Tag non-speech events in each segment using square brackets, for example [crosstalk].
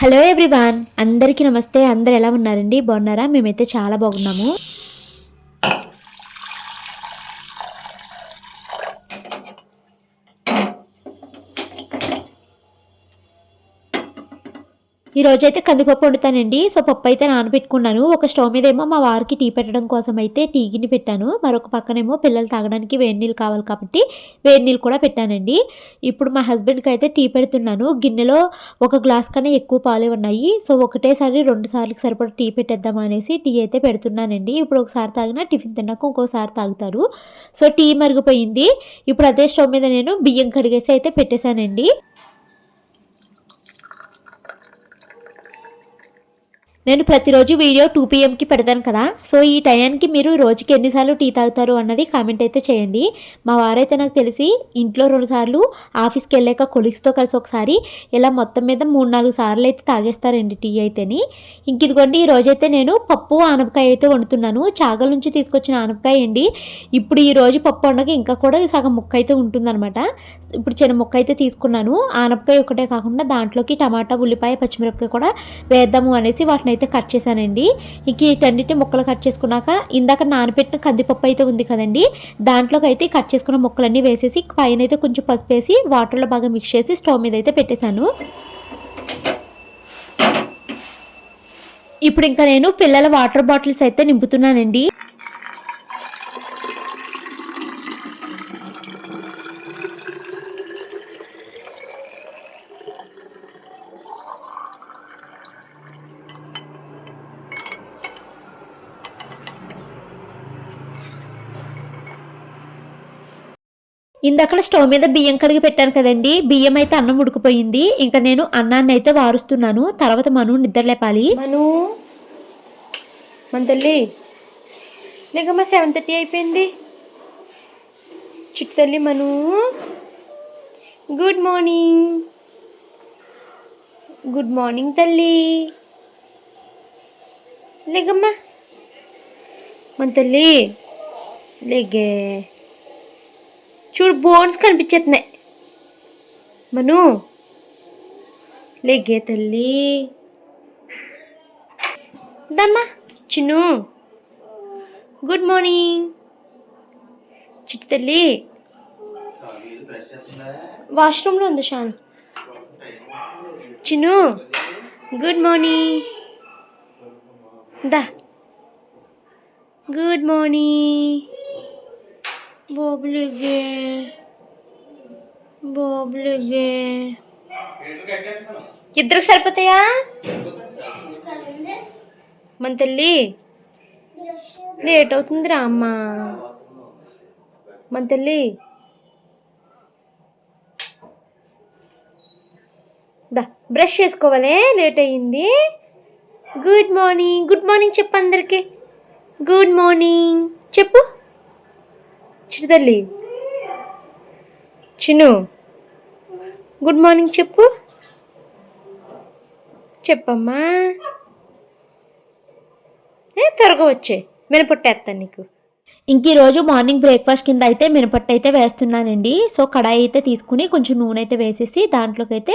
Hello everyone అందరికీ నమస్తే. అందరు ఎలా ఉన్నారండి? బాగున్నారా? మేమైతే చాలా బాగున్నాము. ఈ రోజైతే కందిపప్పు వండుతానండి. సో పప్పు అయితే నానబెట్టుకున్నాను. ఒక స్టవ్ మీద ఏమో మా వారికి టీ పెట్టడం కోసం అయితే టీ గిన్నె పెట్టాను. మరొక పక్కనేమో పిల్లలు తాగడానికి వేడి నీళ్ళు కావాలి కాబట్టి వేడి నీళ్ళు కూడా పెట్టానండి. ఇప్పుడు మా హస్బెండ్కి అయితే టీ పెడుతున్నాను. గిన్నెలో ఒక గ్లాస్ కన్నా ఎక్కువ పాలే ఉన్నాయి. సో ఒకటేసారి రెండు సార్లకి సరిపడా టీ పెట్టేద్దాం అనేసి టీ అయితే పెడుతున్నానండి. ఇప్పుడు ఒకసారి తాగినా టిఫిన్ తిన్నాక ఇంకోసారి తాగుతారు. సో టీ మరిగిపోయింది. ఇప్పుడు అదే స్టవ్ మీద నేను బియ్యం కడిగేసి అయితే పెట్టేశానండి. నేను ప్రతిరోజు వీడియో టూ పీఎంకి పెడతాను కదా. సో ఈ టైంకి మీరు రోజుకి ఎన్నిసార్లు టీ తాగుతారు అన్నది కామెంట్ అయితే చేయండి. మా వారైతే నాకు తెలిసి ఇంట్లో రెండుసార్లు ఆఫీస్కి వెళ్ళాక కొలీగ్స్తో కలిసి ఒకసారి ఇలా మొత్తం మీద మూడు నాలుగు సార్లు అయితే తాగేస్తారండి టీ అయితేని. ఇంక ఇదిగోండి ఈ రోజైతే నేను పప్పు ఆనపకాయ అయితే వండుతున్నాను. చాగల నుంచి తీసుకొచ్చిన ఆనపకాయ అండి. ఇప్పుడు ఈ రోజు పప్పు వండక ఇంకా కూడా సగం ముక్క అయితే ఉంటుందన్నమాట. ఇప్పుడు చిన్న ముక్క అయితే తీసుకున్నాను. ఆనపకాయ ఒకటే కాకుండా దాంట్లోకి టమాటా ఉల్లిపాయ పచ్చిమిరపకాయ కూడా వేద్దాము అనేసి వాటిని అయితే కట్ చేశానండి. ఇంక వీటన్నిటిని ముక్కలు కట్ చేసుకున్నాక ఇందాక నానబెట్టిన కందిపప్పు అయితే ఉంది కదండి. దాంట్లోకి అయితే కట్ చేసుకున్న ముక్కలన్నీ వేసేసి పైన అయితే కొంచెం పసుపు వేసి వాటర్లో బాగా మిక్స్ చేసి స్టవ్ మీద అయితే పెట్టేశాను. ఇప్పుడు ఇంకా నేను పిల్లల వాటర్ బాటిల్స్ అయితే నింపుతున్నానండి. ఇందక్కడ స్టవ్ మీద బియ్యం కడిగి పెట్టాను కదండి. బియ్యం అయితే అన్నం ఉడికిపోయింది. ఇంకా నేను అన్నాన్ని అయితే వారుస్తున్నాను. తర్వాత మను నిద్ర లేపాలి. మను? మన తల్లి? లేకమ్మా సెవెన్ థర్టీ అయిపోయింది. చిట్టు తల్లి మను? Good morning. గుడ్ మార్నింగ్ తల్లి. లేకమ్మా. మన తల్లి? లేగే. చూడు బోన్స్ కనిపించేస్తున్నాయి మను. లేగే తల్లి. దమ్మా చిన్ను. Good morning. చిట్టు తల్లి. వాష్రూమ్లో ఉంది షాన్. చిన్ను. Good morning. దా. Good morning. బాబులుగే బాబులుగే. ఇద్దరికి సరిపోతాయా? మన తల్లి? లేట్ అవుతుందిరా అమ్మ. మన తల్లి? దా బ్రష్ చేసుకోవాలే లేట్ అయ్యింది. గుడ్ మార్నింగ్ గుడ్ మార్నింగ్ చెప్పు అందరికి. Good morning. చెప్పు. చిరు తల్లి. గుడ్ మార్నింగ్ చెప్పు. చెప్పమ్మా. ఏ త్వరగా వచ్చే మినపట్టేస్తాను నీకు. ఇంక ఈరోజు రోజు మార్నింగ్ బ్రేక్ఫాస్ట్ కింద అయితే మినపట్టు అయితే వేస్తున్నానండి. సో కడాయి అయితే తీసుకుని కొంచెం నూనె అయితే వేసేసి దాంట్లోకి అయితే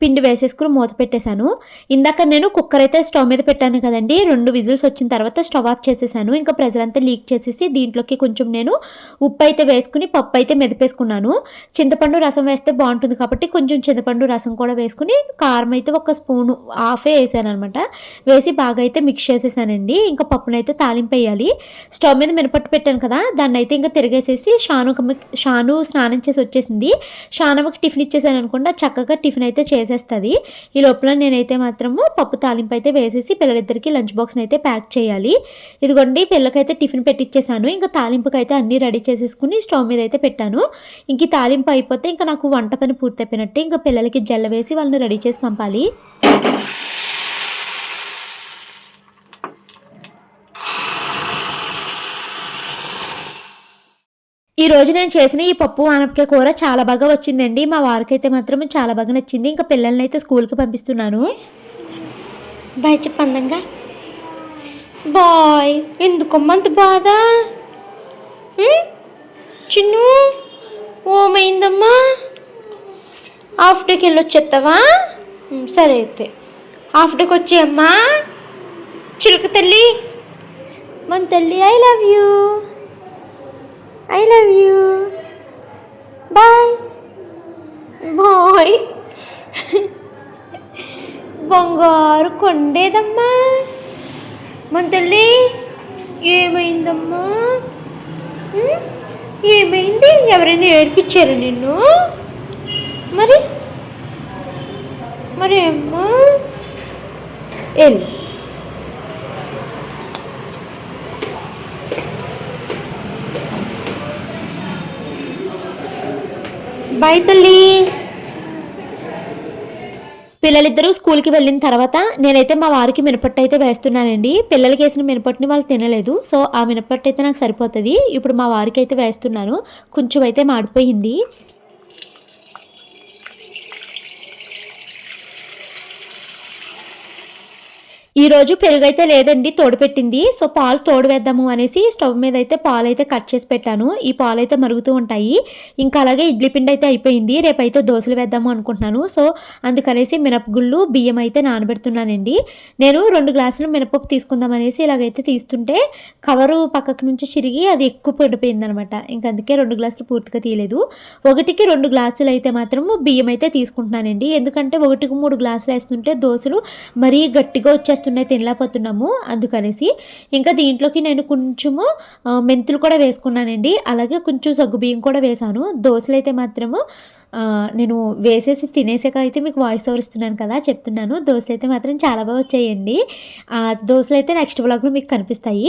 పిండి వేసేసుకుని మూత పెట్టేశాను. ఇందాక నేను కుక్కర్ అయితే స్టవ్ మీద పెట్టాను కదండి. రెండు విజిల్స్ వచ్చిన తర్వాత స్టవ్ ఆఫ్ చేసేసాను. ఇంకా ప్రెజర్ అంతా లీక్ చేసేసి దీంట్లోకి కొంచెం నేను ఉప్పు అయితే వేసుకుని పప్పు అయితే మెదిపేసుకున్నాను. చింతపండు రసం వేస్తే బాగుంటుంది కాబట్టి కొంచెం చింతపండు రసం కూడా వేసుకుని కారం అయితే ఒక స్పూను హాఫే వేసాను అనమాట వేసి బాగా అయితే మిక్స్ చేసేసానండి. ఇంకా పప్పునైతే తాలింపు వేయాలి. స్టవ్ మీద మినపట్టు పెట్టాను కదా దాన్ని అయితే ఇంకా తిరిగేసేసి షాను షాను స్నానం చేసి వచ్చేసింది. షానమ్మకి టిఫిన్ ఇచ్చేసాను అనుకుండా చక్కగా టిఫిన్ అయితే చేసేస్తుంది. ఈ లోపల నేనైతే మాత్రము పప్పు తాలింపు అయితే వేసేసి పిల్లలిద్దరికి లంచ్ బాక్స్ని అయితే ప్యాక్ చేయాలి. ఇదిగోండి పిల్లకైతే టిఫిన్ పెట్టిచ్చేసాను. ఇంకా తాలింపుకి అయితే అన్నీ రెడీ చేసేసుకుని స్టవ్ మీద అయితే పెట్టాను. ఇంక ఈ తాలింపు అయిపోతే ఇంకా నాకు వంట పని పూర్తయిపోయినట్టే ఇంకా పిల్లలకి జల్ల వేసి వాళ్ళని రెడీ చేసి పంపాలి. ఈ రోజు నేను చేసిన ఈ పప్పు ఆనపకాయ కూర చాలా బాగా వచ్చిందండి. మా వారికి అయితే మాత్రం చాలా బాగా నచ్చింది. ఇంకా పిల్లల్ని అయితే స్కూల్కి పంపిస్తున్నాను. బాయ్ చెప్పందంగా బాయ్. ఎందుకు అంత బాధ? చిన్ను ఓమైందమ్మా. హాఫ్ డేకి వెళ్ళొచ్చేస్తావా సరే అయితే. హాఫ్ డేకి వచ్చేయమ్మా. చిలుక తల్లి. మన తల్లి I love you I love you bye bye బంగారు కొండేదమ్మా. మన తల్లి ఏమైందమ్మా ఏమైంది? ఎవరైనా ఏడిపించారు నిన్ను? మరి? మరి అమ్మా? వెళ్ళు బాయ్ తల్లి. పిల్లలిద్దరూ స్కూల్కి వెళ్ళిన తర్వాత నేనైతే మా వారికి మినపట్టు అయితే వేస్తున్నానండి. పిల్లలకి వేసిన మినపట్టుని వాళ్ళు తినలేదు. సో ఆ మినపట్టు అయితే నాకు సరిపోతుంది. ఇప్పుడు మా వారికి అయితే వేస్తున్నాను. కొంచెం అయితే మాడిపోయింది. ఈ రోజు పెరుగు అయితే లేదండి తోడుపెట్టింది. సో పాలు తోడు వేద్దాము అనేసి స్టవ్ మీద అయితే పాలు అయితే కట్ చేసి పెట్టాను. ఈ పాలు అయితే మరుగుతూ ఉంటాయి. ఇంకా అలాగే ఇడ్లీ పిండి అయితే అయిపోయింది. రేపైతే దోశలు వేద్దాము అనుకుంటున్నాను. సో అందుకనేసి మినపగుళ్ళు బియ్యం అయితే నానబెడుతున్నానండి. నేను రెండు గ్లాసులు మినపప్పు తీసుకుందాం అనేసి ఇలాగైతే తీస్తుంటే కవరు పక్కకు నుంచి చిరిగి అది ఎక్కువ పడిపోయింది అనమాట ఇంకా అందుకే రెండు గ్లాసులు పూర్తిగా తీయలేదు. ఒకటికి రెండు గ్లాసులు అయితే మాత్రం బియ్యం అయితే తీసుకుంటున్నానండి. ఎందుకంటే ఒకటికి మూడు గ్లాసులు వేస్తుంటే దోశలు మరీ గట్టిగా చేస్తున్నాయి తినలేకపోతున్నాము. అందుకనేసి ఇంకా దీంట్లోకి నేను కొంచెము మెంతులు కూడా వేసుకున్నానండి. అలాగే కొంచెం సగ్గుబియ్యం కూడా వేసాను దోశలు అయితే మాత్రము నేను వేసేసి తినేసాక అయితే మీకు వాయిస్ ఓవర్ ఇస్తున్నాను కదా చెప్తున్నాను. దోశలు అయితే మాత్రం చాలా బాగా వచ్చాయండి. దోశలు అయితే నెక్స్ట్ వ్లాగ్లో మీకు కనిపిస్తాయి.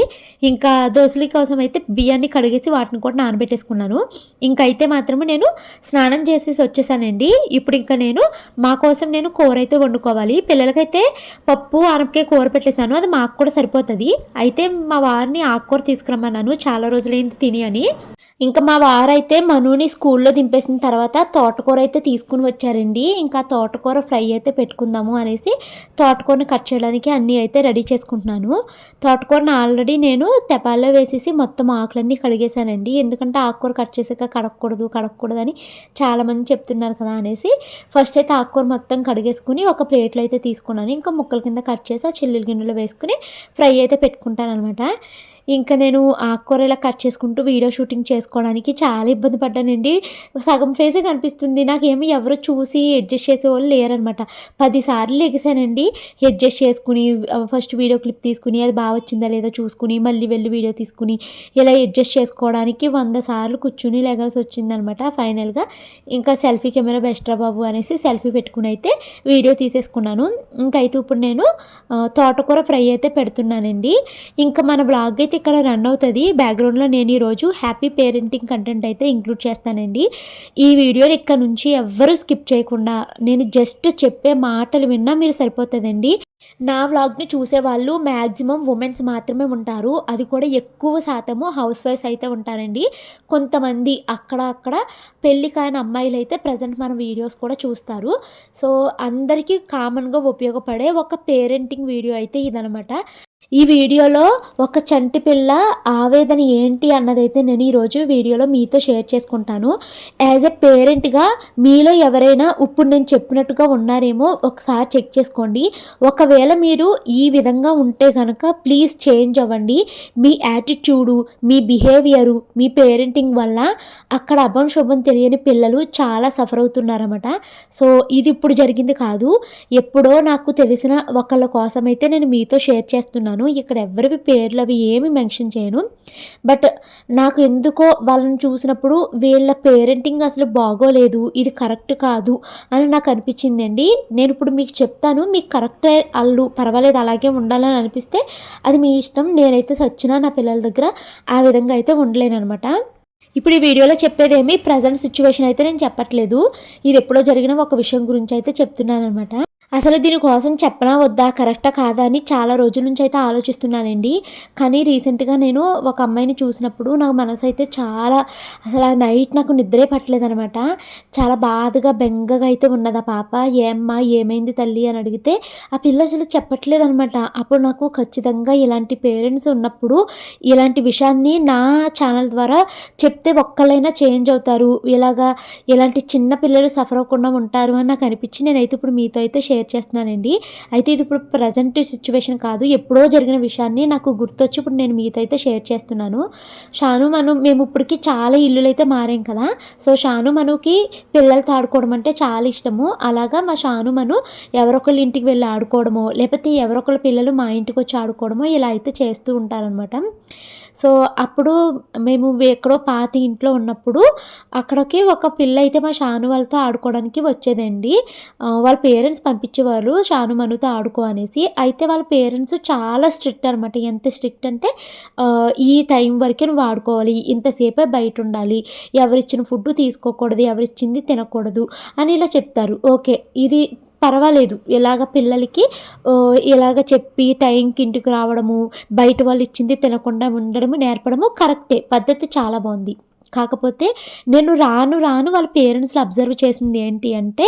ఇంకా దోశల కోసం అయితే బియ్యాన్ని కడిగేసి వాటిని కూడా నానబెట్టేసుకున్నాను. ఇంకైతే అయితే మాత్రము నేను స్నానం చేసేసి వచ్చేసానండి. ఇప్పుడు ఇంకా నేను మా కోసం నేను కూర అయితే వండుకోవాలి. పిల్లలకైతే పప్పు ఆనపకాయ కూర పెట్టేశాను. అది మాకు కూడా సరిపోతుంది. అయితే మా వారిని ఆకుకూర తీసుకురమ్మన్నాను. చాలా రోజులైంది తిని అని. ఇంకా మా వారైతే మనుని స్కూల్లో దింపేసిన తర్వాత తోటకూర అయితే తీసుకుని వచ్చారండి. ఇంకా తోటకూర ఫ్రై అయితే పెట్టుకుందాము అనేసి తోటకూరని కట్ చేయడానికి అన్నీ అయితే రెడీ చేసుకుంటున్నాను. తోటకూరని ఆల్రెడీ నేను తెపాల్లో వేసేసి మొత్తం ఆకులన్నీ కడిగేశానండి. ఎందుకంటే ఆకుకూర కట్ చేసాక కడగకూడదు కడగకూడదని చాలామంది చెప్తున్నారు కదా అనేసి ఫస్ట్ అయితే ఆకుకూర మొత్తం కడిగేసుకుని ఒక ప్లేట్లో అయితే తీసుకున్నాను. ఇంకా ముక్కల కింద కట్ చేసి ఆ చిల్లుల గిన్నెలో వేసుకుని ఫ్రై అయితే పెట్టుకుంటాను అనమాట ఇంకా నేను ఆకుకూర ఇలా కట్ చేసుకుంటూ వీడియో షూటింగ్ చేసుకోవడానికి చాలా ఇబ్బంది పడ్డానండి. సగం ఫేసే కనిపిస్తుంది. నాకేమీ ఎవరు చూసి అడ్జస్ట్ చేసే వాళ్ళు లేరనమాట. పదిసార్లు ఎగిసానండి అడ్జస్ట్ చేసుకుని ఫస్ట్ వీడియో క్లిప్ తీసుకుని అది బాగా వచ్చిందా లేదా చూసుకుని మళ్ళీ వెళ్ళి వీడియో తీసుకుని ఇలా అడ్జస్ట్ చేసుకోవడానికి వంద సార్లు కూర్చుని లెగాల్సి వచ్చిందనమాట ఫైనల్గా. ఇంకా సెల్ఫీ కెమెరా బెస్ట్రా బాబు అనేసి సెల్ఫీ పెట్టుకుని అయితే వీడియో తీసేసుకున్నాను. ఇంకైతే ఇప్పుడు నేను తోటకూర ఫ్రై అయితే పెడుతున్నానండి. ఇంకా మన బ్లాగ్ అయితే ఇక్కడ రన్ అవుతుంది. బ్యాక్గ్రౌండ్లో నేను ఈరోజు హ్యాపీ పేరెంటింగ్ కంటెంట్ అయితే ఇంక్లూడ్ చేస్తానండి. ఈ వీడియోని ఇక్కడ నుంచి ఎవ్వరూ స్కిప్ చేయకుండా నేను జస్ట్ చెప్పే మాటలు విన్నా మీరు సరిపోతుందండి. నా వ్లాగ్ని చూసేవాళ్ళు మ్యాక్సిమం ఉమెన్స్ మాత్రమే ఉంటారు. అది కూడా ఎక్కువ శాతము హౌస్ వైఫ్స్ అయితే ఉంటారండి. కొంతమంది అక్కడ అక్కడ పెళ్ళి కాని అమ్మాయిలు అయితే ప్రజెంట్ మన వీడియోస్ కూడా చూస్తారు. సో అందరికీ కామన్గా ఉపయోగపడే ఒక పేరెంటింగ్ వీడియో అయితే ఇదనమాట ఈ వీడియోలో ఒక చంటి పిల్ల ఆవేదన ఏంటి అన్నదైతే నేను ఈరోజు వీడియోలో మీతో షేర్ చేసుకుంటాను. యాజ్ ఎ పేరెంట్గా మీలో ఎవరైనా ఇప్పుడు నేను చెప్పినట్టుగా ఉన్నారేమో ఒకసారి చెక్ చేసుకోండి. ఒకవేళ ఒకవేళ మీరు ఈ విధంగా ఉంటే కనుక ప్లీజ్ చేంజ్ అవ్వండి. మీ యాటిట్యూడు మీ బిహేవియరు మీ పేరెంటింగ్ వల్ల అక్కడ అభం శుభం తెలియని పిల్లలు చాలా సఫర్ అవుతున్నారన్నమాట. సో ఇది ఇప్పుడు జరిగింది కాదు. ఎప్పుడో నాకు తెలిసిన ఒకళ్ళ కోసం అయితే నేను మీతో షేర్ చేస్తున్నాను. ఇక్కడ ఎవరివి పేర్లు అవి ఏమి మెన్షన్ చేయను. బట్ నాకు ఎందుకో వాళ్ళని చూసినప్పుడు వీళ్ళ పేరెంటింగ్ అసలు బాగోలేదు. ఇది కరెక్ట్ కాదు అని నాకు అనిపించిందండి. నేను ఇప్పుడు మీకు చెప్తాను. మీకు కరెక్ట్ వాళ్ళు పర్వాలేదు అలాగే ఉండాలని అనిపిస్తే అది మీ ఇష్టం. నేనైతే సచ్చినా నా పిల్లల దగ్గర ఆ విధంగా అయితే ఉండలేనమాట ఇప్పుడు ఈ వీడియోలో చెప్పేదేమి? ప్రజెంట్ సిచ్యువేషన్ అయితే నేను చెప్పట్లేదు. ఇది ఎప్పుడో జరిగిన ఒక విషయం గురించి అయితే చెప్తున్నాను అనమాట అసలు దీనికోసం చెప్పనా వద్దా? కరెక్టా కాదా అని చాలా రోజుల నుంచి అయితే ఆలోచిస్తున్నానండి. కానీ రీసెంట్గా నేను ఒక అమ్మాయిని చూసినప్పుడు నాకు మనసు అయితే చాలా అసలు ఆ నైట్ నాకు నిద్రే పట్టలేదనమాట చాలా బాధగా బెంగగా అయితే ఉన్నది ఆ పాప. ఏమ్మా ఏమైంది తల్లి? అని అడిగితే ఆ పిల్ల అసలు చెప్పట్లేదనమాట అప్పుడు నాకు ఖచ్చితంగా ఇలాంటి పేరెంట్స్ ఉన్నప్పుడు ఇలాంటి విషయాన్ని నా ఛానల్ ద్వారా చెప్తే ఒక్కళ్ళైనా చేంజ్ అవుతారు. ఇలాగా ఇలాంటి చిన్న పిల్లలు సఫర్ అవ్వకుండా ఉంటారు అని నాకు అనిపించి నేనైతే ఇప్పుడు మీతో అయితే షేర్ షేర్ చేస్తున్నానండి. అయితే ఇది ఇప్పుడు ప్రజెంట్ సిచ్యువేషన్ కాదు. ఎప్పుడో జరిగిన విషయాన్ని నాకు గుర్తొచ్చి ఇప్పుడు నేను మీతో అయితే షేర్ చేస్తున్నాను. షాను మను మేము ఇప్పటికి చాలా ఇల్లులు అయితే మారాం కదా. సో షాను మనుకి పిల్లలతో ఆడుకోవడం అంటే చాలా ఇష్టము. అలాగా మా షాను మను ఎవరొకళ్ళ ఇంటికి వెళ్ళి ఆడుకోవడమో లేకపోతే ఎవరొకళ్ళ పిల్లలు మా ఇంటికి వచ్చి ఆడుకోవడమో ఇలా అయితే చేస్తూ ఉంటారనమాట సో అప్పుడు మేము ఎక్కడో పాత ఇంట్లో ఉన్నప్పుడు అక్కడికి ఒక పిల్ల అయితే మా షాను వాళ్ళతో ఆడుకోవడానికి వచ్చేదండి. వాళ్ళ పేరెంట్స్ పంపించేవారు షాను మనుతో ఆడుకో అనేసి. అయితే వాళ్ళ పేరెంట్స్ చాలా స్ట్రిక్ట్ అనమాట ఎంత స్ట్రిక్ట్ అంటే ఈ టైం వరకే నువ్వు ఆడుకోవాలి. ఇంతసేపే బయట ఉండాలి. ఎవరిచ్చిన ఫుడ్ తీసుకోకూడదు. ఎవరిచ్చింది తినకూడదు అని ఇలా చెప్తారు. ఓకే. ఇది పర్వాలేదు. ఇలాగ పిల్లలకి ఓ, ఇలాగ చెప్పి టైంకి ఇంటికి రావడము బయట వాళ్ళు ఇచ్చింది తినకుండా ఉండడము నేర్పడము కరెక్టే. పద్ధతి చాలా బాగుంది. కాకపోతే నేను రాను రాను వాళ్ళ పేరెంట్స్ని అబ్జర్వ్ చేసింది ఏంటి అంటే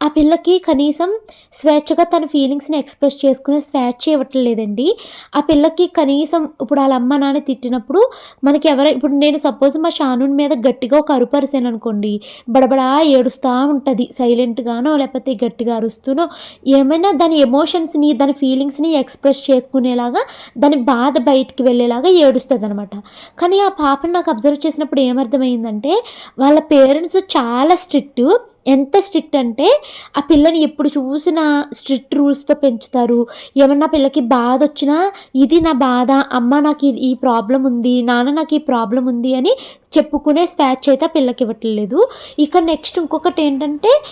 ఆ పిల్లకి కనీసం స్వేచ్ఛగా తన ఫీలింగ్స్ని ఎక్స్ప్రెస్ చేసుకునే స్వేచ్ఛ ఇవ్వట్లేదండి. ఆ పిల్లకి కనీసం ఇప్పుడు వాళ్ళ అమ్మ నాన్న తిట్టినప్పుడు మనకి ఎవరై ఇప్పుడు నేను సపోజ్ మా షానున్ మీద గట్టిగా ఒక అరుపరిసాను అనుకోండి బడబడా ఏడుస్తూ ఉంటుంది సైలెంట్గానో లేకపోతే గట్టిగా అరుస్తూనో ఏమైనా దాని ఎమోషన్స్ని దాని ఫీలింగ్స్ని ఎక్స్ప్రెస్ చేసుకునేలాగా దాని బాధ బయటికి వెళ్ళేలాగా ఏడుస్తుంది అనమాట కానీ ఆ పాపను నాకు అబ్జర్వ్ చేసినప్పుడు ఏమర్థమైందంటే వాళ్ళ పేరెంట్స్ చాలా స్ట్రిక్ట్ ఎంత స్ట్రిక్ట్ అంటే ఆ పిల్లని ఎప్పుడు చూసినా స్ట్రిక్ట్ రూల్స్తో పెంచుతారు. ఏమన్నా పిల్లకి బాధ వచ్చినా ఇది నా బాధ అమ్మ నాకు ఇది- ఈ ప్రాబ్లం ఉంది నాన్న నాకు ఈ ప్రాబ్లం ఉంది అని చెప్పుకునే స్వేచ్ఛ అయితే ఆ పిల్లకి ఇవ్వట్లేదు. ఇక నెక్స్ట్ ఇంకొకటి ఏంటంటే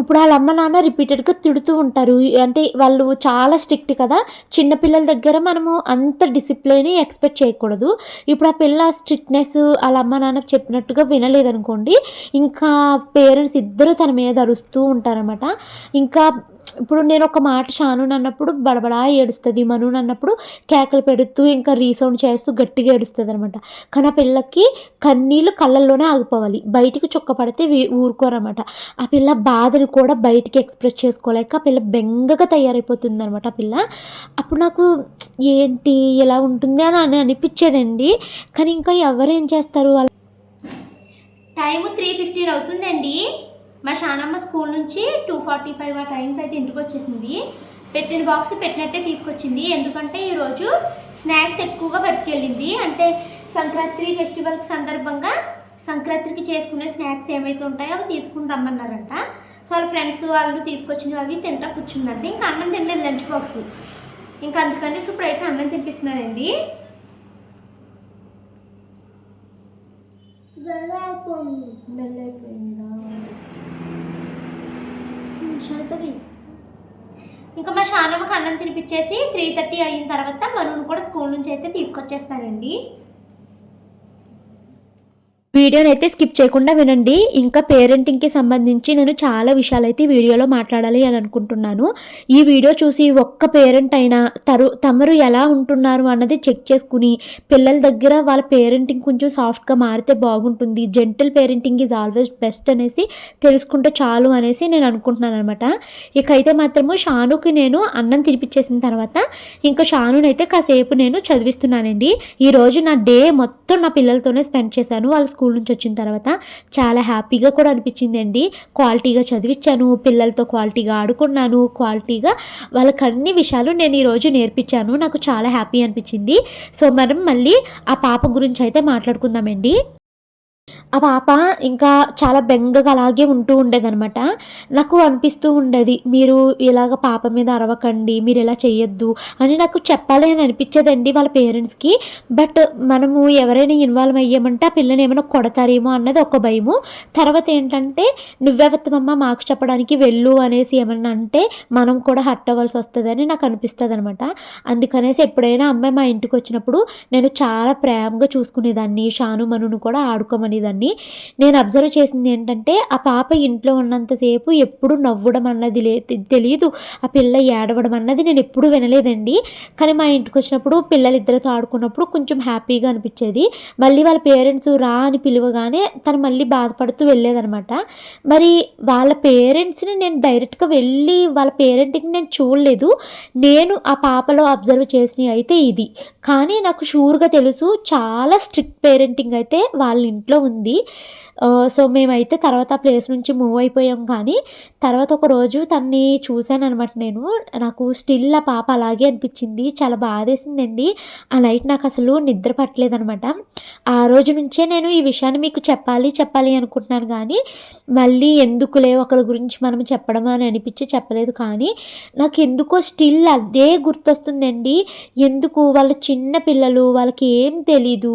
ఇప్పుడు వాళ్ళ అమ్మ నాన్న రిపీటెడ్గా తిడుతూ ఉంటారు. అంటే వాళ్ళు చాలా స్ట్రిక్ట్ కదా. చిన్నపిల్లల దగ్గర మనము అంత డిసిప్లిన్ ఎక్స్పెక్ట్ చేయకూడదు. ఇప్పుడు ఆ పిల్ల స్ట్రిక్ట్నెస్ వాళ్ళ అమ్మ నాన్నకు చెప్పినట్టుగా వినలేదనుకోండి ఇంకా పేరెంట్స్ ఇద్దరు తన మీద అరుస్తూ ఉంటారనమాట ఇంకా ఇప్పుడు నేను ఒక మాట షాను అన్నప్పుడు బడబడా ఏడుస్తుంది మను అన్నప్పుడు కేకలు పెడుతూ ఇంకా రీసౌండ్ చేస్తూ గట్టిగా ఏడుస్తుంది అనమాట కానీ ఆ పిల్లకి కన్నీళ్ళు కళ్ళల్లోనే ఆగిపోవాలి. బయటికి చుక్క పడితే ఊరుకోరన్నమాట ఆ పిల్ల బాధను కూడా బయటికి ఎక్స్ప్రెస్ చేసుకోలేక ఆ పిల్ల బెంగగా తయారైపోతుంది అనమాట ఆ పిల్ల. అప్పుడు నాకు ఏంటి ఇలా ఉంటుంది అని అని అనిపించేదండి. కానీ ఇంకా ఎవరేం చేస్తారు? వాళ్ళ టైం త్రీ ఫిఫ్టీన్ అవుతుందండి. మా షానమ్మ స్కూల్ నుంచి టూ ఫార్టీ ఫైవ్ ఆ టైంకి అయితే ఇంటికి వచ్చేసింది. పెట్టిన బాక్స్ పెట్టినట్టే తీసుకొచ్చింది. ఎందుకంటే ఈరోజు స్నాక్స్ ఎక్కువగా పట్టుకెళ్ళింది. అంటే సంక్రాంతి ఫెస్టివల్ సందర్భంగా సంక్రాంతికి చేసుకునే స్నాక్స్ ఏమైతే ఉంటాయో అవి తీసుకుని రమ్మన్నారంట. సో వాళ్ళ ఫ్రెండ్స్ వాళ్ళు తీసుకొచ్చినవి అవి తింటా కూర్చుందంటే ఇంకా అన్నం తినలేదు లంచ్ బాక్స్. ఇంకా అందుకని సో ఇప్పుడైతే అన్నం తినిపిస్తున్నానండి బెల్ అయిపోయిందా ఇంకా మా షానమ్మకి అన్నం తినిపించేసి త్రీ థర్టీ అయిన తర్వాత మనుని కూడా స్కూల్ నుంచి అయితే తీసుకొచ్చేస్తానండి. వీడియోని అయితే స్కిప్ చేయకుండా వినండి. ఇంకా పేరెంటింగ్కి సంబంధించి నేను చాలా విషయాలు అయితే వీడియోలో మాట్లాడాలి అని అనుకుంటున్నాను. ఈ వీడియో చూసి ఒక్క పేరెంట్ అయినా తరు తమరు ఎలా ఉంటున్నారు అన్నది చెక్ చేసుకుని పిల్లల దగ్గర వాళ్ళ పేరెంటింగ్ కొంచెం సాఫ్ట్గా మారితే బాగుంటుంది. Gentle parenting is always best అనేసి తెలుసుకుంటే చాలు అనేసి నేను అనుకుంటున్నాను అనమాట ఇక అయితే మాత్రము షానుకి నేను అన్నం తినిపించేసిన తర్వాత ఇంకా షానునైతే కాసేపు నేను చదివిస్తున్నానండి. ఈ రోజు నా డే మొత్తం నా పిల్లలతోనే స్పెండ్ చేశాను. వాళ్ళ స్కూల్ స్కూల్ నుంచి వచ్చిన తర్వాత చాలా హ్యాపీగా కూడా అనిపించింది అండి క్వాలిటీగా చదివించాను పిల్లలతో క్వాలిటీగా ఆడుకున్నాను క్వాలిటీగా వాళ్ళకి అన్ని విషయాలు నేను ఈరోజు నేర్పించాను. నాకు చాలా హ్యాపీ అనిపించింది. సో మనం మళ్ళీ ఆ పాప గురించి అయితే మాట్లాడుకుందామండి. ఆ పాప ఇంకా చాలా బెంగగా అలాగే ఉంటూ ఉండేదనమాట నాకు అనిపిస్తూ ఉండేది మీరు ఇలాగ పాప మీద అరవకండి మీరు ఇలా చేయొద్దు అని నాకు చెప్పాలి అని అనిపించేదండి వాళ్ళ పేరెంట్స్కి. బట్ మనము ఎవరైనా ఇన్వాల్వ్ అయ్యామంటే ఆ పిల్లని ఏమైనా కొడతారేమో అన్నది ఒక భయము. తర్వాత ఏంటంటే నువ్వెవత్తమమ్మ మాకు చెప్పడానికి వెళ్ళు అనేసి ఏమన్నా అంటే మనం కూడా హర్ట్ అవ్వాల్సి వస్తుందని నాకు అనిపిస్తుంది అనమాట అందుకనేసి ఎప్పుడైనా అమ్మాయి మా ఇంటికి వచ్చినప్పుడు నేను చాలా ప్రేమగా చూసుకునేదాన్ని. షాను మనును కూడా ఆడుకోమని ఆడుకోమనేదాన్ని నేను అబ్జర్వ్ చేసింది ఏంటంటే ఆ పాప ఇంట్లో ఉన్నంతసేపు ఎప్పుడు నవ్వడం అన్నది లే తెలియదు ఆ పిల్ల ఏడవడం అన్నది నేను ఎప్పుడూ వినలేదండి. కానీ మా ఇంటికి వచ్చినప్పుడు పిల్లలిద్దరితో ఆడుకున్నప్పుడు కొంచెం హ్యాపీగా అనిపించేది. మళ్ళీ వాళ్ళ పేరెంట్స్ రా అని పిలవగానే తను మళ్ళీ బాధపడుతూ వెళ్ళేదనమాట. మరి వాళ్ళ పేరెంట్స్ని నేను డైరెక్ట్గా వెళ్ళి వాళ్ళ పేరెంట్కి నేను చూడలేదు. నేను ఆ పాపలో అబ్జర్వ్ చేసినవి అయితే ఇది. కానీ నాకు షూర్గా తెలుసు చాలా స్ట్రిక్ట్ పేరెంటింగ్ అయితే వాళ్ళ ఇంట్లో ఉంది. సో మేమైతే తర్వాత ఆ ప్లేస్ నుంచి మూవ్ అయిపోయాం కానీ తర్వాత ఒక రోజు తన్ని చూశానమాట అనమాట నేను. నాకు స్టిల్ ఆ పాప అలాగే అనిపించింది. చాలా బాధేసిందండి. ఆ నైట్ నాకు అసలు నిద్ర పట్టలేదనమాట ఆ రోజు నుంచే నేను ఈ విషయాన్ని మీకు చెప్పాలి చెప్పాలి అనుకుంటున్నాను కానీ మళ్ళీ ఎందుకులే ఒకరి గురించి మనం చెప్పడం అని అనిపించి చెప్పలేదు కానీ నాకు ఎందుకో స్టిల్ అదే గుర్తొస్తుందండి. ఎందుకు వాళ్ళ చిన్న పిల్లలు వాళ్ళకి ఏం తెలీదు.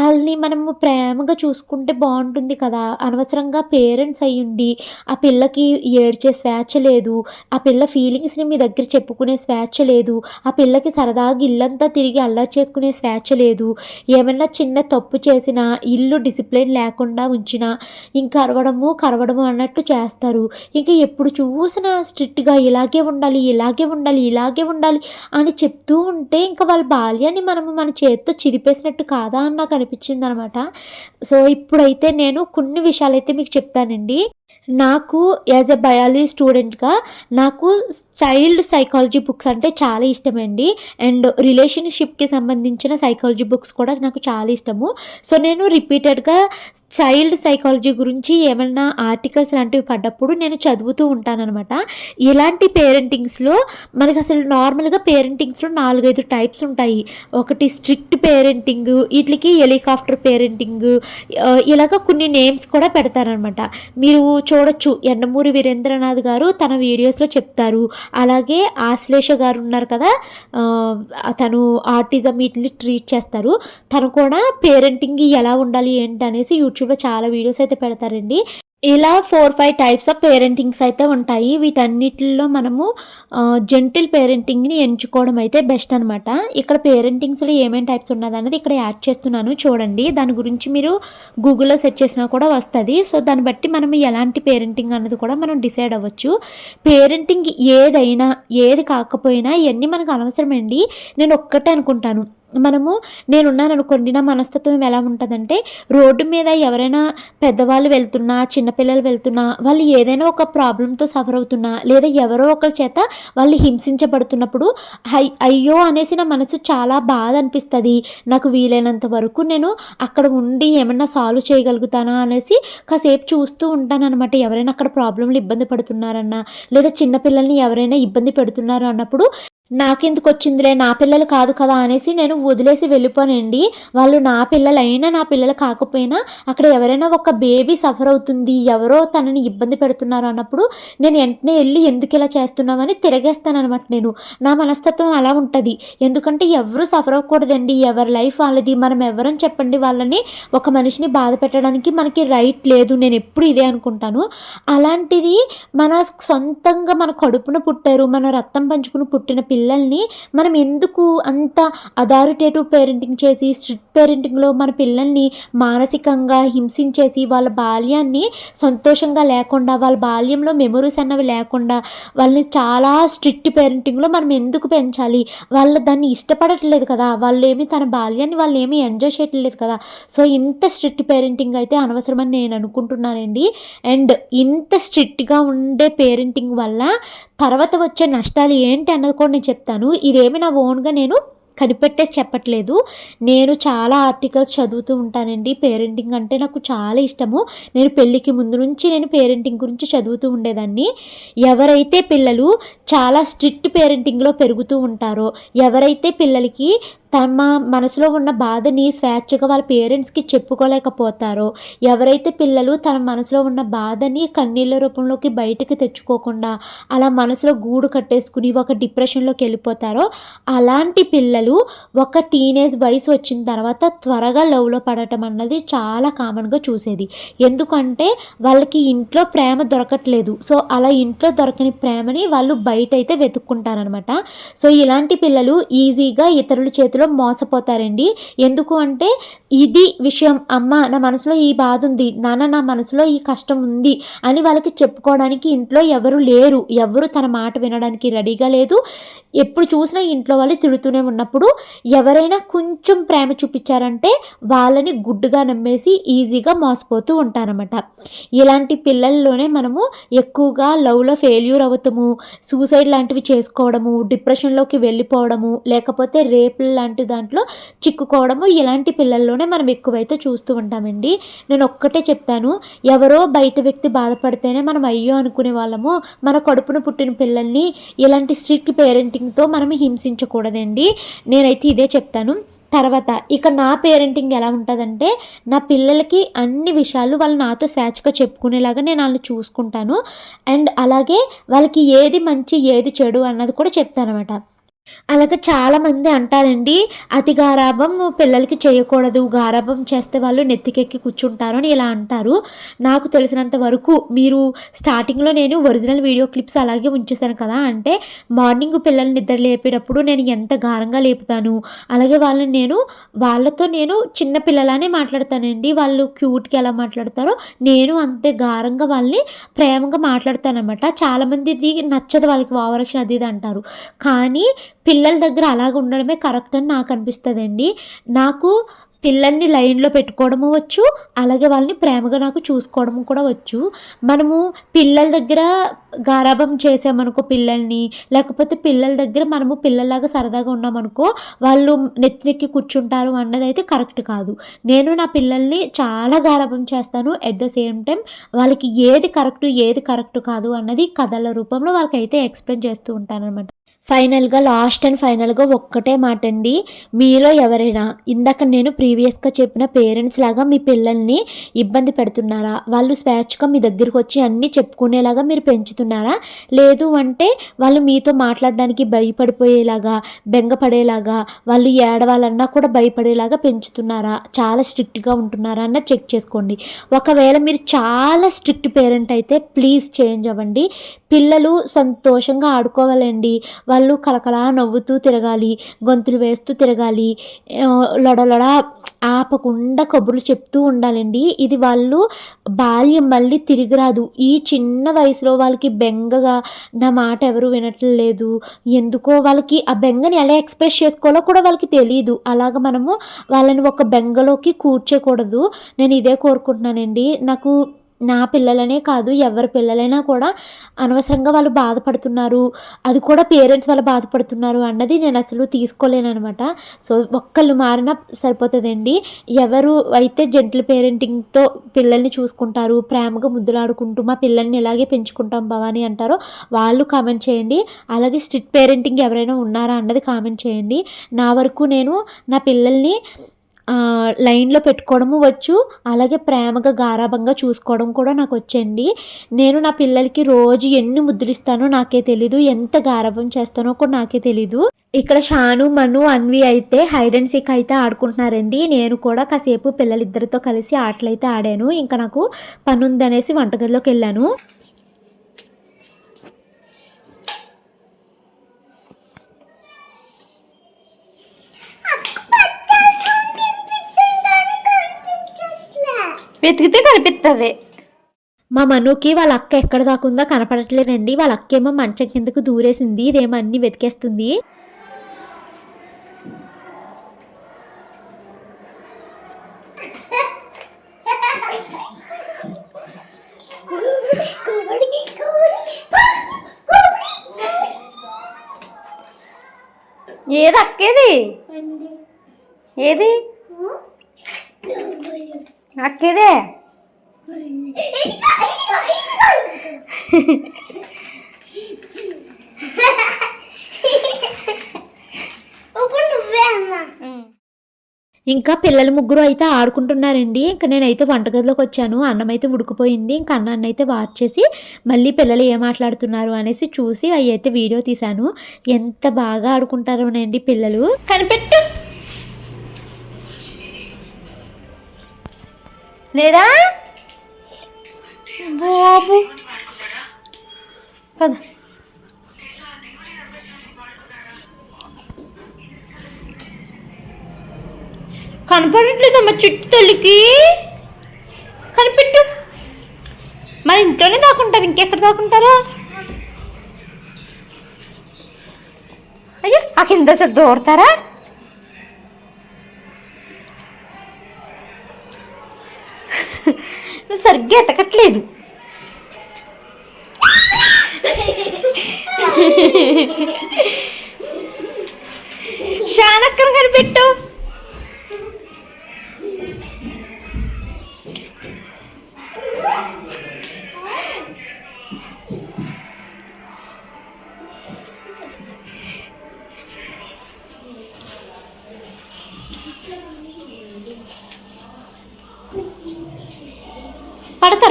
వాళ్ళని మనము ప్రేమగా చూసుకుంటే బాగుంటుంది కదా. అనవసరంగా పేరెంట్స్ అయ్యుండి ఆ పిల్లకి ఏడ్చే స్వేచ్ఛ లేదు. ఆ పిల్ల ఫీలింగ్స్ని మీ దగ్గర చెప్పుకునే స్వేచ్ఛ లేదు. ఆ పిల్లకి సరదాగా ఇల్లంతా తిరిగి అల్లరి చేసుకునే స్వేచ్ఛ లేదు. ఏమైనా చిన్న తప్పు చేసినా ఇల్లు డిసిప్లిన్ లేకుండా ఉంచినా ఇంకా అరవడము కరవడము అన్నట్టు చేస్తారు. ఇంకా ఎప్పుడు చూసినా స్ట్రిక్ట్గా ఇలాగే ఉండాలి ఇలాగే ఉండాలి ఇలాగే ఉండాలి అని చెప్తూ ఉంటే ఇంకా వాళ్ళ బాల్యాన్ని మనము మన చేతితో చిదిపేసినట్టు కాదా అని నాకు అనిపించింది అనమాట సో ఇప్పుడైతే నేను కొన్ని విషయాలు అయితే మీకు చెప్తానండి. నాకు యాజ్ ఎ బయాలజీ స్టూడెంట్గా నాకు చైల్డ్ సైకాలజీ బుక్స్ అంటే చాలా ఇష్టమండి. అండ్ రిలేషన్షిప్కి సంబంధించిన సైకాలజీ బుక్స్ కూడా నాకు చాలా ఇష్టము. సో నేను రిపీటెడ్గా చైల్డ్ సైకాలజీ గురించి ఏమైనా ఆర్టికల్స్ లాంటివి పడ్డప్పుడు నేను చదువుతూ ఉంటానన్నమాట. ఇలాంటి పేరెంటింగ్స్లో మనకి అసలు నార్మల్గా పేరెంటింగ్స్లో నాలుగైదు టైప్స్ ఉంటాయి. ఒకటి స్ట్రిక్ట్ పేరెంటింగ్ వీటికి హెలికాప్టర్ పేరెంటింగ్ ఇలాగ కొన్ని నేమ్స్ కూడా పెడతారనమాట మీరు చూడొచ్చు ఎండమూరి వీరేంద్రనాథ్ గారు తన వీడియోస్లో చెప్తారు. అలాగే ఆశ్లేష గారు ఉన్నారు కదా తను ఆర్టిజం వీటిని ట్రీట్ చేస్తారు. తను కూడా పేరెంటింగ్ ఎలా ఉండాలి ఏంటి అనేసి యూట్యూబ్లో చాలా వీడియోస్ అయితే పెడతారండి. ఇలా four five types of parentings అయితే ఉంటాయి. వీటన్నిటిలో మనము జెంటిల్ పేరెంటింగ్ని ఎంచుకోవడం అయితే బెస్ట్ అనమాట ఇక్కడ పేరెంటింగ్స్లో ఏమేమి టైప్స్ ఉన్నదన్నది ఇక్కడ యాడ్ చేస్తున్నాను చూడండి. దాని గురించి మీరు గూగుల్లో సెర్చ్ చేసినా కూడా వస్తుంది. సో దాన్ని బట్టి మనం ఎలాంటి పేరెంటింగ్ అన్నది కూడా మనం డిసైడ్ అవ్వచ్చు. పేరెంటింగ్ ఏదైనా ఏది కాకపోయినా ఇవన్నీ మనకు అనవసరమండి నేను ఒక్కటే అనుకుంటాను. మనము నేనున్నాను అనుకోండి నా మనస్తత్వం ఎలా ఉంటుందంటే రోడ్డు మీద ఎవరైనా పెద్దవాళ్ళు వెళ్తున్నా చిన్నపిల్లలు వెళ్తున్నా వాళ్ళు ఏదైనా ఒక ప్రాబ్లంతో సఫర్ అవుతున్నా లేదా ఎవరో ఒకరి చేత వాళ్ళు హింసించబడుతున్నప్పుడు హై అయ్యో అనేసి నా మనసు చాలా బాధ అనిపిస్తుంది. నాకు వీలైనంత వరకు నేను అక్కడ ఉండి ఏమన్నా సాల్వ్ చేయగలుగుతానా అనేసి కాసేపు చూస్తూ ఉంటాను అనమాట ఎవరైనా అక్కడ ప్రాబ్లంలు ఇబ్బంది పడుతున్నారన్నా లేదా చిన్నపిల్లల్ని ఎవరైనా ఇబ్బంది పెడుతున్నారు అన్నప్పుడు నాకెందుకు వచ్చిందిలే నా పిల్లలు కాదు కదా అనేసి నేను వదిలేసి వెళ్ళిపోనండి. వాళ్ళు నా పిల్లలైనా నా పిల్లలు కాకపోయినా అక్కడ ఎవరైనా ఒక బేబీ సఫర్ అవుతుంది ఎవరో తనని ఇబ్బంది పెడుతున్నారు అన్నప్పుడు నేను వెంటనే వెళ్ళి ఎందుకు ఇలా చేస్తున్నామని తిరగేస్తాను అనమాట నేను. నా మనస్తత్వం అలా ఉంటుంది. ఎందుకంటే ఎవరు సఫర్ అవ్వకూడదండి. ఎవరి లైఫ్ వాళ్ళది. మనం ఎవరని చెప్పండి వాళ్ళని. ఒక మనిషిని బాధ పెట్టడానికి మనకి రైట్ లేదు. నేను ఎప్పుడు ఇదే అనుకుంటాను. అలాంటిది మన సొంతంగా మన కడుపున పుట్టారు మన రక్తం పంచుకుని పుట్టిన పిల్లలు పిల్లల్ని మనం ఎందుకు అంత అథారిటేటివ్ పేరెంటింగ్ చేసి స్ట్రిక్ట్ పేరెంటింగ్లో మన పిల్లల్ని మానసికంగా హింసించేసి వాళ్ళ బాల్యాన్ని సంతోషంగా లేకుండా వాళ్ళ బాల్యంలో మెమొరీస్ అన్నవి లేకుండా వాళ్ళని చాలా స్ట్రిక్ట్ పేరెంటింగ్లో మనం ఎందుకు పెంచాలి? వాళ్ళు దాన్ని ఇష్టపడట్లేదు కదా. వాళ్ళు ఏమి తన బాల్యాన్ని వాళ్ళు ఏమీ ఎంజాయ్ చేయట్లేదు కదా. సో ఇంత స్ట్రిక్ట్ పేరెంటింగ్ అయితే అనవసరమని నేను అనుకుంటున్నానండి. అండ్ ఇంత స్ట్రిక్ట్గా ఉండే పేరెంటింగ్ వల్ల తర్వాత వచ్చే నష్టాలు ఏంటి అన్నది కూడా నేను చెప్తాను. ఇదేమి నా ఓన్గా నేను కనిపెట్టేసి చెప్పట్లేదు. నేను చాలా ఆర్టికల్స్ చదువుతూ ఉంటానండి. పేరెంటింగ్ అంటే నాకు చాలా ఇష్టము. నేను పెళ్ళికి ముందు నుంచి నేను పేరెంటింగ్ గురించి చదువుతూ ఉండేదాన్ని. ఎవరైతే పిల్లలు చాలా స్ట్రిక్ట్ పేరెంటింగ్లో పెరుగుతూ ఉంటారో ఎవరైతే పిల్లలకి తమ మనసులో ఉన్న బాధని స్వేచ్ఛగా వాళ్ళ పేరెంట్స్కి చెప్పుకోలేకపోతారో. ఎవరైతే పిల్లలు తన మనసులో ఉన్న బాధని కన్నీళ్ళ రూపంలోకి బయటకు తెచ్చుకోకుండా అలా మనసులో గూడు కట్టేసుకుని ఒక డిప్రెషన్లోకి వెళ్ళిపోతారో అలాంటి పిల్లలు ఒక టీనేజ్ వయసు వచ్చిన తర్వాత త్వరగా లవ్లో పడటం అన్నది చాలా కామన్గా చూసేది. ఎందుకంటే వాళ్ళకి ఇంట్లో ప్రేమ దొరకట్లేదు. సో అలా ఇంట్లో దొరకని ప్రేమని వాళ్ళు బయట అయితే వెతుక్కుంటారనమాట సో ఇలాంటి పిల్లలు ఈజీగా ఇతరుల చేతులు మోసపోతారండి. ఎందుకు అంటే ఇది విషయం అమ్మ నా మనసులో ఈ బాధ ఉంది. నాన్న నా మనసులో ఈ కష్టం ఉంది అని వాళ్ళకి చెప్పుకోవడానికి ఇంట్లో ఎవరు లేరు. ఎవరు తన మాట వినడానికి రెడీగా లేదు. ఎప్పుడు చూసినా ఇంట్లో వాళ్ళు తిడుతూనే ఉన్నప్పుడు ఎవరైనా కొంచెం ప్రేమ చూపించారంటే వాళ్ళని గుడ్డుగా నమ్మేసి ఈజీగా మోసపోతూ ఉంటారన్నమాట. ఇలాంటి పిల్లల్లోనే మనము ఎక్కువగా లవ్లో ఫెయిల్యూర్ అవుతాము. సూసైడ్ లాంటివి చేసుకోవడము డిప్రెషన్లోకి వెళ్ళిపోవడము లేకపోతే రేపులు లాంటి ఇలాంటి దాంట్లో చిక్కుకోవడము ఇలాంటి పిల్లల్లోనే మనం ఎక్కువైతే చూస్తూ ఉంటామండి. నేను ఒక్కటే చెప్తాను ఎవరో బయట వ్యక్తి బాధపడితేనే మనం అయ్యో అనుకునే వాళ్ళము. మన కడుపున పుట్టిన పిల్లల్ని ఇలాంటి స్ట్రిక్ట్ పేరెంటింగ్తో మనం హింసించకూడదండి. నేనైతే ఇదే చెప్తాను. తర్వాత ఇక నా పేరెంటింగ్ ఎలా ఉంటుందంటే నా పిల్లలకి అన్ని విషయాలు వాళ్ళు నాతో స్వేచ్ఛగా చెప్పుకునేలాగా నేను వాళ్ళని చూసుకుంటాను. అండ్ అలాగే వాళ్ళకి ఏది మంచి ఏది చెడు అన్నది కూడా చెప్తానమాట. అలాగే చాలామంది అంటారండి అతి గారాభం పిల్లలకి చేయకూడదు గారాభం చేస్తే వాళ్ళు నెత్తికెక్కి కూర్చుంటారు అని ఇలా అంటారు. నాకు తెలిసినంత వరకు మీరు స్టార్టింగ్లో నేను ఒరిజినల్ వీడియో క్లిప్స్ అలాగే ఉంచేసాను కదా అంటే మార్నింగ్ పిల్లల్ని నిద్ర లేపేటప్పుడు నేను ఎంత గారంగా లేపుతాను అలాగే వాళ్ళని నేను వాళ్ళతో నేను చిన్న పిల్లలానే మాట్లాడతానండి వాళ్ళు క్యూట్గా ఎలా మాట్లాడతారో నేను అంతే గారంగా వాళ్ళని ప్రేమగా మాట్లాడతానమాట చాలామంది ఇది నచ్చదు వాళ్ళకి ఓవరాక్షన్ అది ఇది అంటారు. కానీ పిల్లల దగ్గర అలాగ ఉండడమే కరెక్ట్ అని నాకు అనిపిస్తుందండి. నాకు పిల్లల్ని లైన్లో పెట్టుకోవడము వచ్చు అలాగే వాళ్ళని ప్రేమగా నాకు చూసుకోవడం కూడా వచ్చు. మనము పిల్లల దగ్గర గారాభం చేసామనుకో పిల్లల్ని లేకపోతే పిల్లల దగ్గర మనము పిల్లల్లాగా సరదాగా ఉన్నామనుకో వాళ్ళు నెత్తినెక్కి కూర్చుంటారు అన్నది అయితే కరెక్ట్ కాదు. నేను నా పిల్లల్ని చాలా గారాభం చేస్తాను ఎట్ ద సేమ్ టైం వాళ్ళకి ఏది కరెక్ట్ ఏది కరెక్ట్ కాదు అన్నది కథల రూపంలో వాళ్ళకైతే ఎక్స్ప్లెయిన్ చేస్తూ ఉంటాను అనమాట ఫైనల్గా లాస్ట్ అండ్ ఫైనల్గా ఒక్కటే మాట అండి మీలో ఎవరైనా ఇందాక నేను ప్రీవియస్గా చెప్పిన పేరెంట్స్ లాగా మీ పిల్లల్ని ఇబ్బంది పెడుతున్నారా? వాళ్ళు స్వేచ్ఛగా మీ దగ్గరికి వచ్చి అన్నీ చెప్పుకునేలాగా మీరు పెంచుతున్నారా? లేదు అంటే వాళ్ళు మీతో మాట్లాడడానికి భయపడిపోయేలాగా బెంగపడేలాగా వాళ్ళు ఏడవాలన్నా కూడా భయపడేలాగా పెంచుతున్నారా? చాలా స్ట్రిక్ట్గా ఉంటున్నారా అన్న చెక్ చేసుకోండి. ఒకవేళ మీరు చాలా స్ట్రిక్ట్ పేరెంట్ అయితే ప్లీజ్ చేంజ్ అవ్వండి. పిల్లలు సంతోషంగా ఆడుకోవాలండి. వాళ్ళు కలకలా నవ్వుతూ తిరగాలి గొంతులు వేస్తూ తిరగాలి ఆ, లొడలొడ ఆపకుండా కబుర్లు చెప్తూ ఉండాలండి. ఇది వాళ్ళు బాల్యం మళ్ళీ తిరిగి రాదు. ఈ చిన్న వయసులో వాళ్ళకి బెంగగా నా మాట ఎవరు వినట్లేదు. ఎందుకో వాళ్ళకి ఆ బెంగని ఎలా ఎక్స్ప్రెస్ చేసుకోవాలో కూడా వాళ్ళకి తెలియదు అలాగ మనము వాళ్ళని ఒక బెంగలోకి కూర్చోకూడదు. నేను ఇదే కోరుకుంటున్నానండి. నాకు నా పిల్లలనే కాదు ఎవరి పిల్లలైనా కూడా అనవసరంగా వాళ్ళు బాధపడుతున్నారు. అది కూడా పేరెంట్స్ వాళ్ళు బాధపడుతున్నారు అన్నది నేను అసలు తీసుకోలేనమాట సో ఒక్కళ్ళు మారినా సరిపోతుందండి. ఎవరు అయితే జెంట్ల పేరెంటింగ్తో పిల్లల్ని చూసుకుంటారు ప్రేమగా ముద్దులాడుకుంటూ మా పిల్లల్ని ఇలాగే పెంచుకుంటాం భవాని అంటారో వాళ్ళు కామెంట్ చేయండి. అలాగే స్ట్రిక్ట్ పేరెంటింగ్ ఎవరైనా ఉన్నారా అన్నది కామెంట్ చేయండి. నా వరకు నేను నా పిల్లల్ని లైన్లో పెట్టుకోవడము వచ్చు అలాగే ప్రేమగా గారాభంగా చూసుకోవడం కూడా నాకు వచ్చండి. నేను నా పిల్లలకి రోజు ఎన్ని ముద్రిస్తానో నాకే తెలీదు ఎంత గారాభం చేస్తానో కూడా నాకే తెలీదు. ఇక్కడ షాను మను అన్వి అయితే హైడ్ అండ్ సీక్ అయితే ఆడుకుంటున్నారండి. నేను కూడా కాసేపు పిల్లలిద్దరితో కలిసి ఆటలు అయితే ఆడాను. ఇంకా నాకు పనుందనేసి వంటగదిలోకి వెళ్ళాను. వెతికితే కనిపిస్తుంది మా మనుకి వాళ్ళ అక్క ఎక్కడ దాకుందా కనపడట్లేదండి. వాళ్ళ అక్క ఏమో మంచం కిందకు దూరేసింది. ఇదేమో అన్ని వెతికేస్తుంది. ఏది అక్కేది? ఏది? అక్కేదే. ఇంకా పిల్లలు ముగ్గురు అయితే ఆడుకుంటున్నారండి. ఇంకా నేనైతే వంటగదిలోకి వచ్చాను. అన్నం అయితే ఉడికిపోయింది. ఇంకా అన్నాన్ని అయితే వార్చేసి మళ్ళీ పిల్లలు ఏం మాట్లాడుతున్నారు అనేసి చూసి అవి అయితే వీడియో తీశాను. ఎంత బాగా ఆడుకుంటారోనండి పిల్లలు. కనిపెట్టు. లేదా? బాబు. పద. కనపడట్లేదమ్మా చిట్టు తల్లికి? కనిపెట్టు. మన ఇంట్లోనే దాకుంటారు ఇంకెక్కడ దాకుంటారా అయ్యో ఆ కింద అసలు దూరతారా? నువ్వు సరిగ్గా ఎతకట్లేదు. [laughs] షానక్కను కనిపెట్టు.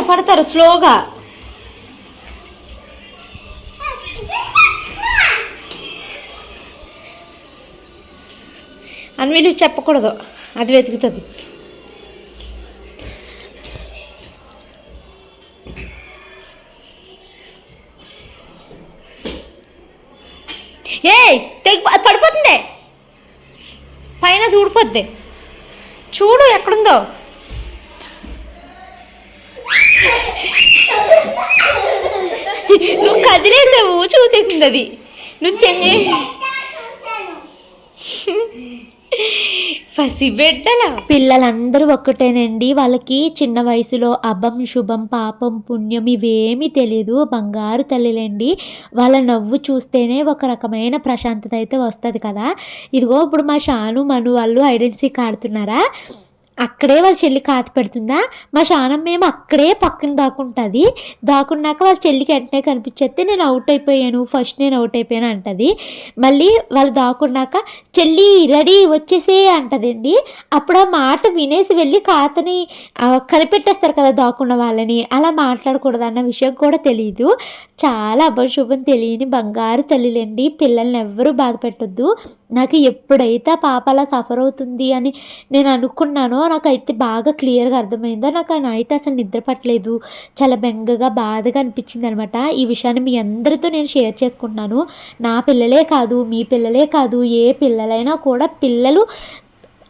పడతారు స్లోగా. అని మీరు చెప్పకూడదు. అది వెతుకుతుంది. ఏయ్ తెగి పడిపోతుంది. పైన దూడిపోద్ది. చూడు ఎక్కడుందో. నువ్వు కదిలేసావు చూసేసింది అది. నువ్వు చెంగి. పసిబిడ్డల పిల్లలందరూ ఒక్కటేనండి వాళ్ళకి చిన్న వయసులో అభం శుభం పాపం పుణ్యం ఇవేమీ తెలియదు బంగారు తల్లిలండి. వాళ్ళ నవ్వు చూస్తేనే ఒక రకమైన ప్రశాంతత అయితే వస్తుంది కదా. ఇదిగో ఇప్పుడు మా షాను మను వాళ్ళు ఐడెంటిటీ ఆడుతున్నారా అక్కడే వాళ్ళ చెల్లి కాతి పెడుతుందా? మా శానం మేము అక్కడే పక్కన దాకుంటుంది. దాక్కున్నాక వాళ్ళ చెల్లికి వెంటనే కనిపించేస్తే నేను అవుట్ అయిపోయాను. ఫస్ట్ నేను అవుట్ అయిపోయాను అంటుంది. మళ్ళీ వాళ్ళు దాక్కున్నాక చెల్లి రెడీ వచ్చేసే అంటదండి. అప్పుడు ఆ మాట వినేసి వెళ్ళి కాతని కనిపెట్టేస్తారు కదా దాక్కున్న వాళ్ళని. అలా మాట్లాడకూడదు అన్న విషయం కూడా తెలియదు చాలా అభశుభం తెలియని బంగారు తల్లిలండి. పిల్లల్ని ఎవ్వరూ బాధ పెట్టొద్దు నాకు ఎప్పుడైతే ఆ పాప అలా సఫర్ అవుతుంది అని నేను అనుకున్నానో నాకైతే బాగా క్లియర్గా అర్థమైందో. నాకు ఆ నైట్ అసలు నిద్ర పట్టలేదు. చాలా బెంగగా బాధగా అనిపించింది అనమాట ఈ విషయాన్ని మీ అందరితో నేను షేర్ చేసుకుంటున్నాను. నా పిల్లలే కాదు మీ పిల్లలే కాదు ఏ పిల్లలైనా కూడా పిల్లలు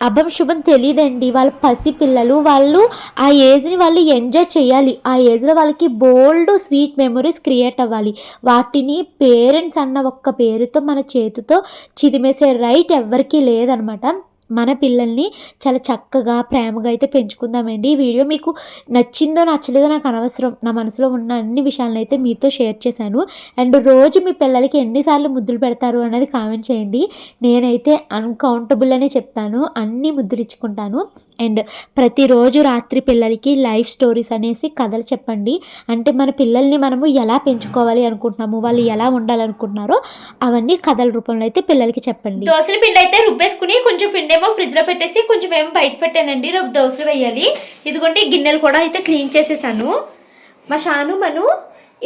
అభం శుభం తెలియదండి వాళ్ళ పసి పిల్లలు. వాళ్ళు ఆ ఏజ్ని వాళ్ళు ఎంజాయ్ చేయాలి. ఆ ఏజ్లో వాళ్ళకి బోల్డ్ స్వీట్ మెమరీస్ క్రియేట్ అవ్వాలి. వాటిని పేరెంట్స్ అన్న ఒక్క పేరుతో మన చేతితో చిదిమేసే రైట్ ఎవ్వరికీ లేదనమాట. మన పిల్లల్ని చాలా చక్కగా ప్రేమగా అయితే పెంచుకుందామండి. ఈ వీడియో మీకు నచ్చిందో నచ్చలేదో నాకు అనవసరం నా మనసులో ఉన్న అన్ని విషయాలను అయితే మీతో షేర్ చేశాను. అండ్ రోజు మీ పిల్లలకి ఎన్నిసార్లు ముద్దులు పెడతారు అనేది కామెంట్ చేయండి. నేనైతే అన్కౌంటబుల్ అనే చెప్తాను అన్ని ముద్దులు ఇచ్చుకుంటాను అండ్ ప్రతిరోజు రాత్రి పిల్లలకి లైఫ్ స్టోరీస్ అనేసి కథలు చెప్పండి. అంటే మన పిల్లల్ని మనము ఎలా పెంచుకోవాలి అనుకుంటున్నాము వాళ్ళు ఎలా ఉండాలనుకుంటున్నారో అవన్నీ కథల రూపంలో అయితే పిల్లలకి చెప్పండి. దోశల పిండి అయితే రుబ్బేసుకుని కొంచెం పిండి ఏమో ఫ్రిడ్జ్లో పెట్టేసి కొంచెం ఏమో బయట పెట్టానండి. రేపు దోశలు వేయాలి. ఇదిగోండి గిన్నెలు కూడా అయితే క్లీన్ చేసేసాను. మా షాను మను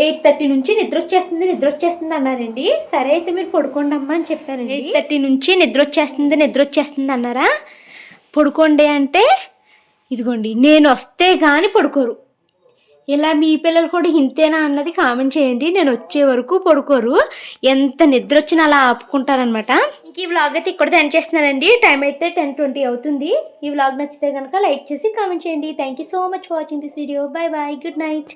ఎయిట్ థర్టీ నుంచి నిద్ర వచ్చేస్తుంది నిద్ర వచ్చేస్తుంది అన్నారండి. సరే అయితే మీరు పడుకోండి అమ్మా అని చెప్పారండి. ఎయిట్ థర్టీ నుంచి నిద్ర వచ్చేస్తుంది నిద్ర వచ్చేస్తుంది అన్నారా? పడుకోండి అంటే ఇదిగోండి నేను వస్తే కానీ పడుకోరు. ఇలా మీ పిల్లలు కూడా ఇంతేనా అన్నది కామెంట్ చేయండి. నేను వచ్చే వరకు పడుకోరు. ఎంత నిద్ర వచ్చినా అలా ఆపుకుంటారనమాట ఇంక ఈ వ్లాగ్ అయితే ఇక్కడ ఎండ్ చేస్తున్నానండి. టైం అయితే టెన్ ట్వంటీ అవుతుంది. ఈ వ్లాగ్ నచ్చితే కనుక లైక్ చేసి కామెంట్ చేయండి. Thank you so much watching this video bye bye good night